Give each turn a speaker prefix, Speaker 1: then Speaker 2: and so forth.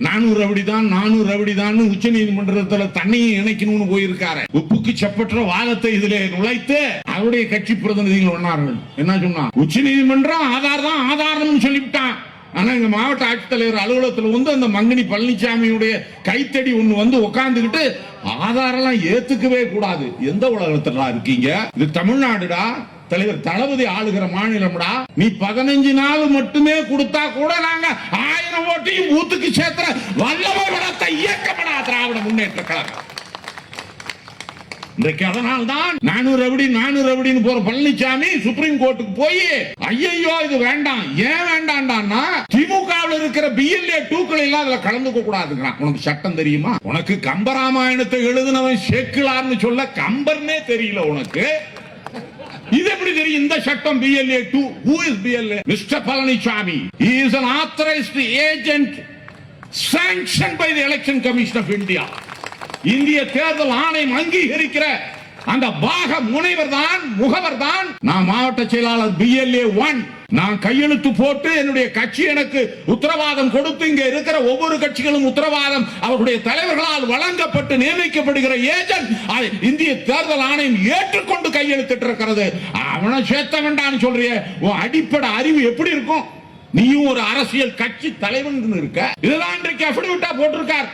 Speaker 1: நானூறு அப்படிதான் நானூறு அப்படிதான் உச்ச நீதிமன்றத்துல தன்னையும் இணைக்கணும்னு போயிருக்காரு. உப்புக்கு செப்பற்ற வாதத்தை இதுல நுழைத்து அவருடைய கட்சி பிரதிநிதிகள் ஒன்னார்கள். என்ன சொன்னா? உச்ச நீதிமன்றம் ஆதார் தான் ஆதாரம்னு சொல்லிவிட்டான். ஆனா எங்க மாவட்ட ஆட்சித்தலைவர் அலுவலகத்துல வந்து அந்த மங்கனி பழனிசாமியுடைய கைத்தடி ஒண்ணு வந்து உட்கார்ந்துகிட்டு எல்லாம் ஏத்துக்கவே கூடாது. எந்த உலகத்துல இருக்கீங்க? இது தமிழ்நாடுடா? தலைவர் தளபதி ஆளுகிற மாநிலம்டா. நீ பதினஞ்சு நாள் மட்டுமே கொடுத்தா கூட நாங்க ஆயிரம் ஓட்டையும் ஊத்துக்கு சேர்த்துற வல்லமை வளர்த்த இயக்கமடா திராவிட முன்னேற்ற கழகம். இன்றைக்கு அதனால் தான் நானூறு அப்படி நானூறு அப்படின்னு போற பழனிசாமி சுப்ரீம் கோர்ட்டுக்கு போய் ஐயையோ இது வேண்டாம். ஏன் வேண்டாம்டான்னா திமுகவில் இருக்கிற பிஎல்ஏ டூக்கள் எல்லாம் அதுல கலந்துக்க கூடாதுங்கிறான். உனக்கு சட்டம் தெரியுமா? உனக்கு கம்பராமாயணத்தை எழுதினவன் சேக்கிலார்னு சொல்ல கம்பர்னே தெரியல உனக்கு. இது எப்படி தெரியும் இந்த சட்டம் BLA two who is BLA mister Palaniswami is an authorised agent sanction by the election commission of India இந்திய தேர்தல் ஆணையம் அங்கீகரிக்கிற அந்த பாக முனைவர் தான் முகவர் தான் நான் மாவட்ட செயலாளர் பிஎல்ஏ ஒன் நான் கையெழுத்து போட்டு என்னுடைய கட்சி எனக்கு உத்தரவாதம் கொடுத்து இங்க இருக்கிற ஒவ்வொரு கட்சிகளும் உத்தரவாதம் அவர்களுடைய தலைவர்களால் வழங்கப்பட்டு நியமிக்கப்படுகிற ஏஜென்ட் இந்திய தேர்தல் ஆணையம் ஏற்றுக்கொண்டு கையெழுத்திட்டு இருக்கிறது அவனை சேர்த்த வேண்டான்னு சொல்றிய. உன் அடிப்படை அறிவு எப்படி இருக்கும்? நீயும் ஒரு அரசியல் கட்சி தலைவன் இருக்க. இதெல்லாம் இன்றைக்கு அபிடவிட்டா போட்டிருக்கார்.